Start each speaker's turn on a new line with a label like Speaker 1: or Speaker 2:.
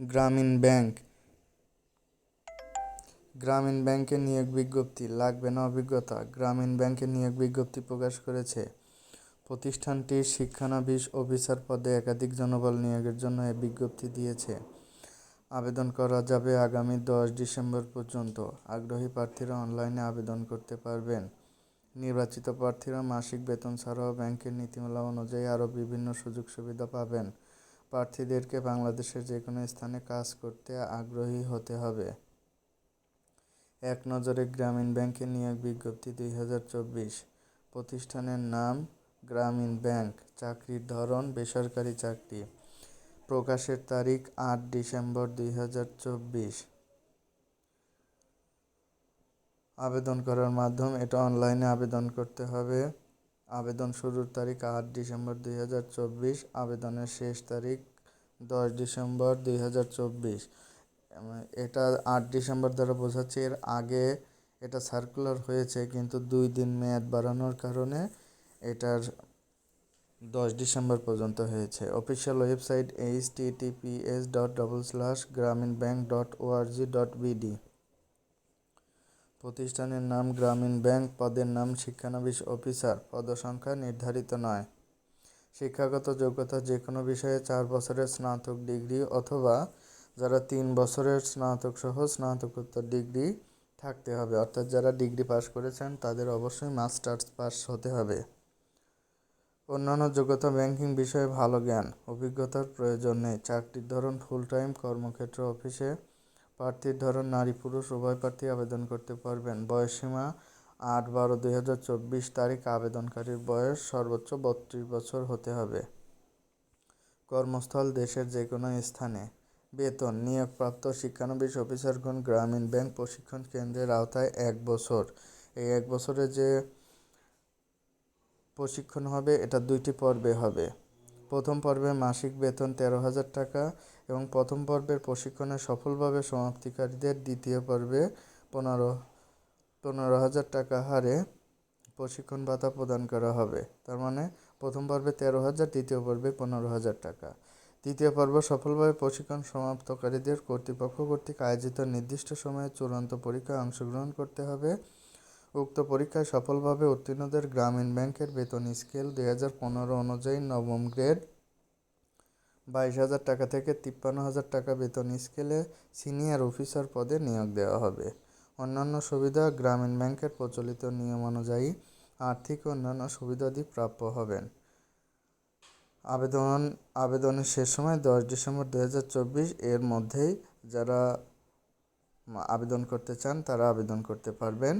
Speaker 1: গ্রামীণ ব্যাংক। গ্রামীণ ব্যাংকে নিয়োগ বিজ্ঞপ্তি, লাগবে না অভিজ্ঞতা? গ্রামীণ ব্যাংকে নিয়োগ বিজ্ঞপ্তি প্রকাশ করেছে। প্রতিষ্ঠানটি শিক্ষানবিশ অফিসার পদে একাধিক জনবল নিয়োগের জন্য এ বিজ্ঞপ্তি দিয়েছে। আবেদন করা যাবে আগামী দশ ডিসেম্বর পর্যন্ত। আগ্রহী প্রার্থীরা অনলাইনে আবেদন করতে পারবেন। নির্বাচিত প্রার্থীরা মাসিক বেতন ছাড়াও ব্যাংকের নীতিমালা অনুযায়ী আরও বিভিন্ন সুযোগ সুবিধা পাবেন। প্রার্থীদেরকে বাংলাদেশের যে কোনো স্থানে কাজ করতে আগ্রহী হতে হবে। এক নজরে গ্রামীণ ব্যাংকে নিয়োগ বিজ্ঞপ্তি দুই হাজার চব্বিশ। প্রতিষ্ঠানের নাম গ্রামীণ ব্যাংক, চাকরির ধরন, বেসরকারি চাকরি। প্রকাশের তারিখ আট ডিসেম্বর দুই হাজার চব্বিশ। আবেদন করার মাধ্যম এটা অনলাইনে আবেদন করতে হবে। আবেদন শুরুর তারিখ আট ডিসেম্বর দুই হাজার চব্বিশ, আবেদনের শেষ তারিখ দশ ডিসেম্বর দুই হাজার চব্বিশ। এটা আট ডিসেম্বর দ্বারা বোঝাচ্ছে, এর আগে এটা সার্কুলার হয়েছে, কিন্তু দুই দিন মেয়াদ বাড়ানোর কারণে এটার দশ ডিসেম্বর পর্যন্ত হয়েছে। Official website H TTPS dot double slash Grameen bank dot ORG dot BD প্রতিষ্ঠানের নাম গ্রামীণ ব্যাংক, পদের নাম শিক্ষানবিশ অফিসার, পদসংখ্যা নির্ধারিত নয়। শিক্ষাগত যোগ্যতা যে কোনো বিষয়ে চার বছরের স্নাতক ডিগ্রি অথবা যারা তিন বছরের স্নাতক সহ স্নাতকোত্তর ডিগ্রি থাকতে হবে, অর্থাৎ যারা ডিগ্রি পাশ করেছেন তাদের অবশ্যই মাস্টার্স পাস হতে হবে। অন্যান্য যোগ্যতা ব্যাংকিং বিষয়ে ভালো জ্ঞান, অভিজ্ঞতার প্রয়োজন নেই, চাকরির ধরন ফুল টাইম কর্মক্ষেত্র, অফিসে প্রার্থীর ধরন, নারী, পুরুষ, উভয় প্রার্থী আবেদন করতে পারবেন। বয়সসীমা আট বারো দুই হাজার চব্বিশ তারিখ। আবেদনকারীর বয়স সর্বোচ্চ বত্রিশ বছর হতে হবে। কর্মস্থল দেশের যে কোনো স্থানে। বেতন, নিয়োগপ্রাপ্ত শিক্ষানবিশ অফিসারগণ গ্রামীণ ব্যাংক প্রশিক্ষণ কেন্দ্রের আওতায় এক বছর। এই এক বছরে যে প্রশিক্ষণ হবে, এটা দুইটি পর্বে হবে। প্রথম পর্বে মাসিক বেতন তেরো হাজার টাকা এবং প্রথম পর্বের প্রশিক্ষণের সফলভাবে সমাপ্তিকারীদের দ্বিতীয় পর্বে পনেরো পনেরো হাজার টাকা হারে প্রশিক্ষণ ভাতা প্রদান করা হবে। তার মানে প্রথম পর্বে তেরো হাজার, দ্বিতীয় পর্বে পনেরো হাজার টাকা। তৃতীয় পর্ব সফলভাবে প্রশিক্ষণ সমাপ্তকারীদের কর্তৃপক্ষ কর্তৃক আয়োজিত নির্দিষ্ট সময়ে চূড়ান্ত পরীক্ষায় অংশগ্রহণ করতে হবে। উক্ত পরীক্ষায় সফলভাবে উত্তীর্ণদের গ্রামীণ ব্যাংকের বেতন স্কেল দুই হাজার পনেরো অনুযায়ী নবম গ্রেড, বাইশ হাজার টাকা থেকে তিপ্পান্ন হাজার টাকা বেতন স্কেলে সিনিয়র অফিসার পদে নিয়োগ দেওয়া হবে। অন্যান্য সুবিধা, গ্রামীণ ব্যাংকের প্রচলিত নিয়ম অনুযায়ী আর্থিক অন্যান্য সুবিধাদি প্রাপ্য হবেন। আবেদন, আবেদনের শেষ সময় দশ ডিসেম্বর দু হাজার চব্বিশ, এর মধ্যেই যারা আবেদন করতে চান তারা আবেদন করতে পারবেন।